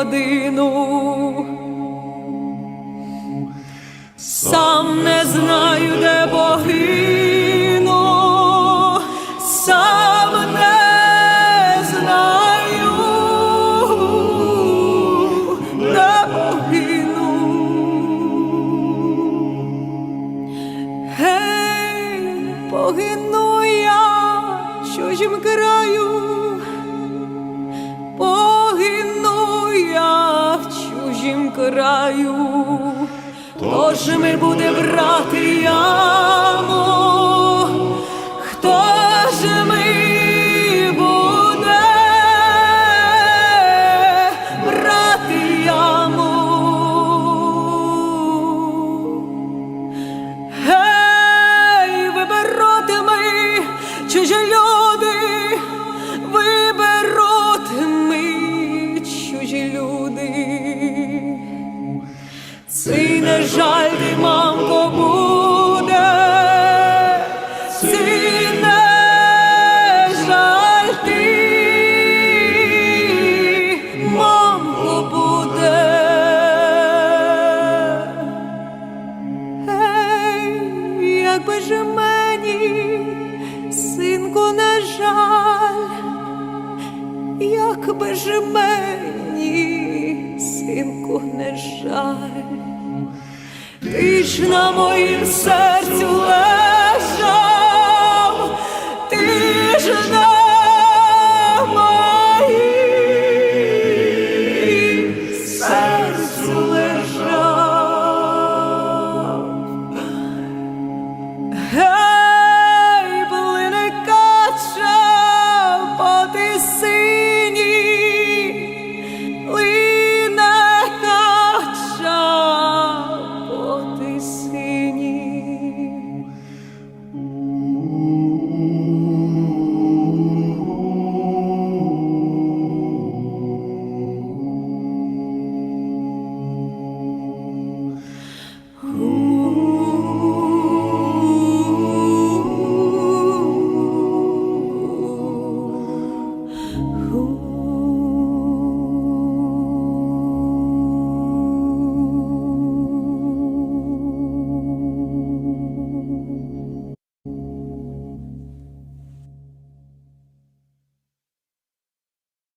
Годину. Сам не знаю, де погину, сам не знаю, де погину. Гей, погину я в чужім краю, краю. Хто ж ми буде брати яму? Хто ж ми буде брати яму? Гей, виберуть ми чужі Цей не жаль ти, мамко, буде, цей не жаль ти, мамко, буде. Ей, якби ж мені, синку, не жаль, якби ж мені, не жаль, ти ж на моїм серцю лежиш.